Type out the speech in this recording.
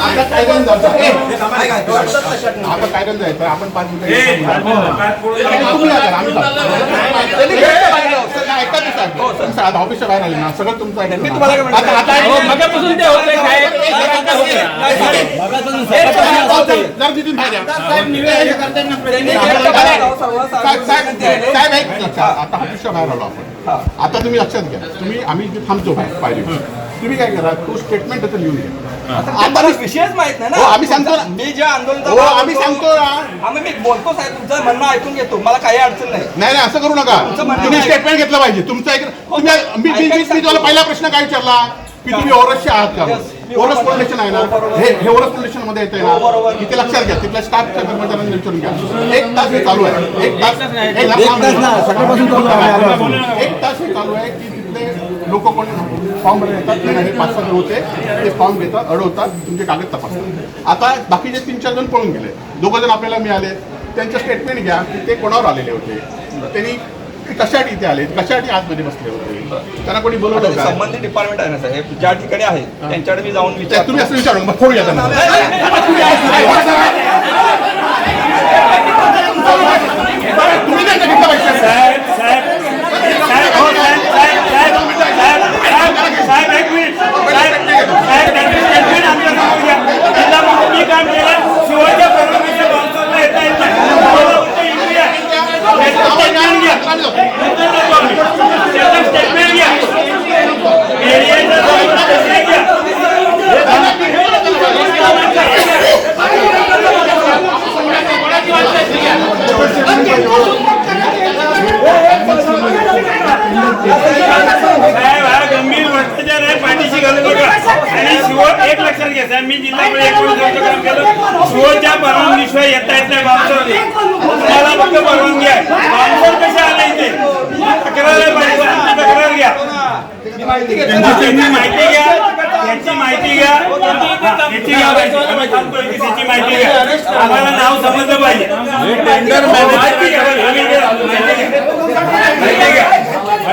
आता कायद्याने जायचं. ए, आता कायद्याने जायचं आपण पाच मिनिटं काय ऑफिसच्या बाहेर आले ना सगळं तुमचं ऐका मी तुम्हाला आता आता मगापासून ते होते काय जर तिथून बाहेर या. साहेब साहेब साहेब एक लक्षात आता आता तुम्ही लक्षात घ्या. तुम्ही आम्ही इथे थांबतो पाहिजे तुम्ही काय करा तो स्टेटमेंट त्याचं लिहून घ्या. आता विषयच माहीत नाही ना. हो, आम्ही सांगतो. मी ज्या आंदोलनाचा हो, आम्ही सांगतो. आम्ही मी बोलतो साहेब तुमचं म्हणणं ऐकून घेतो. मला काही अडचण नाही. नाही नाही असं करू नका. तुम्ही? स्टेटमेंट घेतलं पाहिजे. तुमचं एक तुम्ही मी तुम्हाला पहिला प्रश्न काय विचारला? की तुम्ही ओरसचे आहात का? ओरस स्टेशन आहे ना. हे हे ओरस स्टेशनमध्ये येते हो. ना? इथे लक्षात घ्या. तिथल्या स्टाफच्या कर्मचाऱ्यांना विचारून घ्या. एक तास हे चालू आहे. एक तास एक तास हे चालू आहे की तिथले लोक कोण फॉर्म भरायला येतात? हे पाच सहा होते. ते फॉर्म घेतात अडवतात तुमचे कागद तपासतात. आता बाकीचे तीन चार जण पळून गेले. दोघं जण आपल्याला मिळाले. त्यांचं स्टेटमेंट घ्या की ते कोणावर आलेले होते? त्यांनी ते कशासाठी इथे आले? कशासाठी आतमध्ये बसले होते? त्यांना कोणी बोलवलं आता का? संबंधित डिपार्टमेंट आहे ना साहेब? ज्या ठिकाणी आहे त्यांच्याकडे मी जाऊन विचारतो तुम्ही असं विचारू नका फोडूया त्यांना तुम्ही त्यांना घेतलं पाहिजे साहेब साहेब साहेब हो साहेब साहेब साहेब साहेब साहेब साहेब एक मिनिट साहेब साहेब त्यांची स्टेटमेंट आमच्यासमोर घ्या जिल्हा म्हणून मी काम केलं शिवाच्या परवानगीच्या बांधकामाला येता येत नाही मला फक्त इंग्रजी आहे. त्याचं statement घ्या. त्याचं statement घ्या. एरियाचं statement घ्या. साहेब हा गंभीर भ्रष्टाचार आहे पाठीशी घालू नका आणि शिवोर एक लक्षात घ्या साहेब मी जिल्हा परिषद काम केलं. शिवोरच्या परवानगीशिवाय येता येत नाही बांबसोरने तुम्हाला फक्त परवानगी आहे बांबसोर कसे आले इथे तक्रार आहे पाहिजे आमची तक्रार घ्या. त्यांची माहिती घ्या. त्यांची माहिती घ्या. याची घ्या की त्याची माहिती घ्या. आम्हाला नाव समजलं पाहिजे. टेंडर माहिती घ्या माहिती घ्या माहिती घ्या बांधकामावर